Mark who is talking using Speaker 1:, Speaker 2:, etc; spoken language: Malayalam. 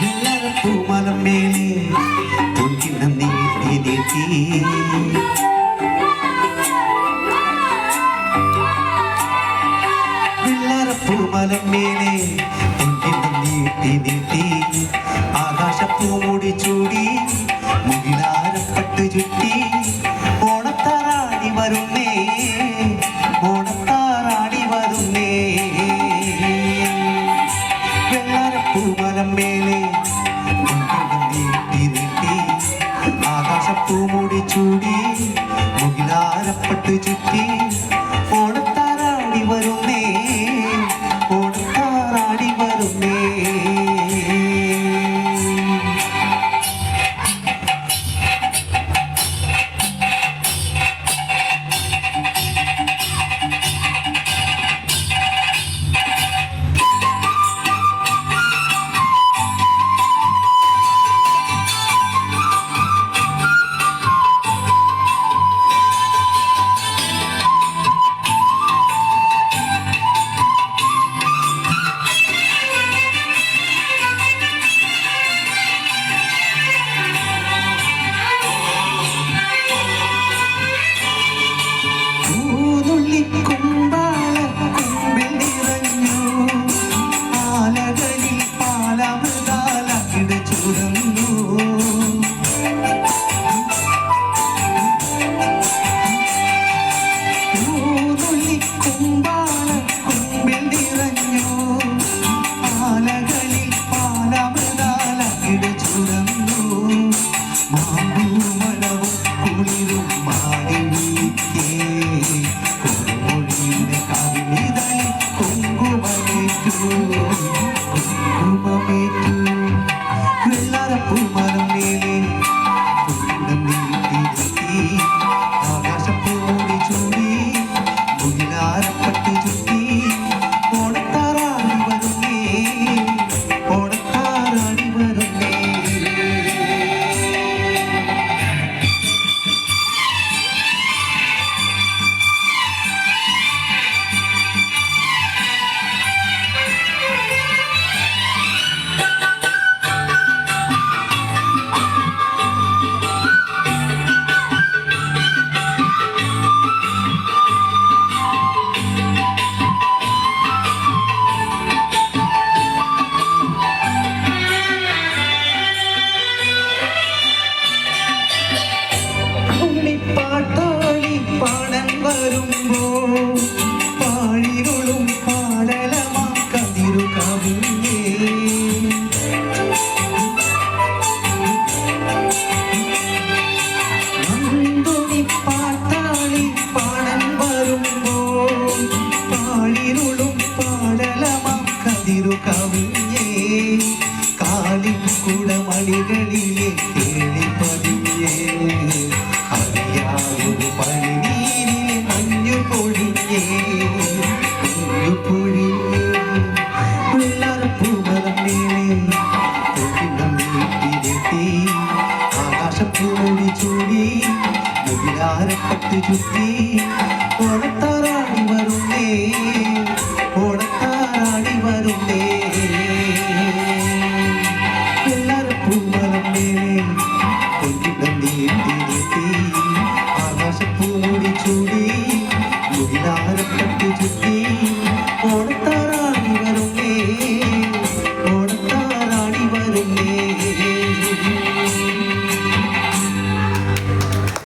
Speaker 1: പൂമാലം മേലെ പൊൻകിണ്ണം നീട്ടി നീട്ടി. പൂമലം മേലെ പൊൻകിണ്ണം നീട്ടി നീട്ടി. ചൂടി പൂമുടി ചൂടി മുഗിലാരപ്പെട്ട് ചുറ്റി കിളിയെ കിളി പതിയെ അറിയാതൊരു പണിനീരിലെ മഞ്ഞു പൊഴിയേ മഞ്ഞു പൊഴിയേ വെള്ളറപ്പൂവതമ്മേലെ തൊഴിലം വീട്ടിലെത്തി ആകാശപ്പൂവി ചൂടി മുകിലാരപ്പെട്ട് ചുറ്റി. പുറത്തറാണി വരുന്നേ.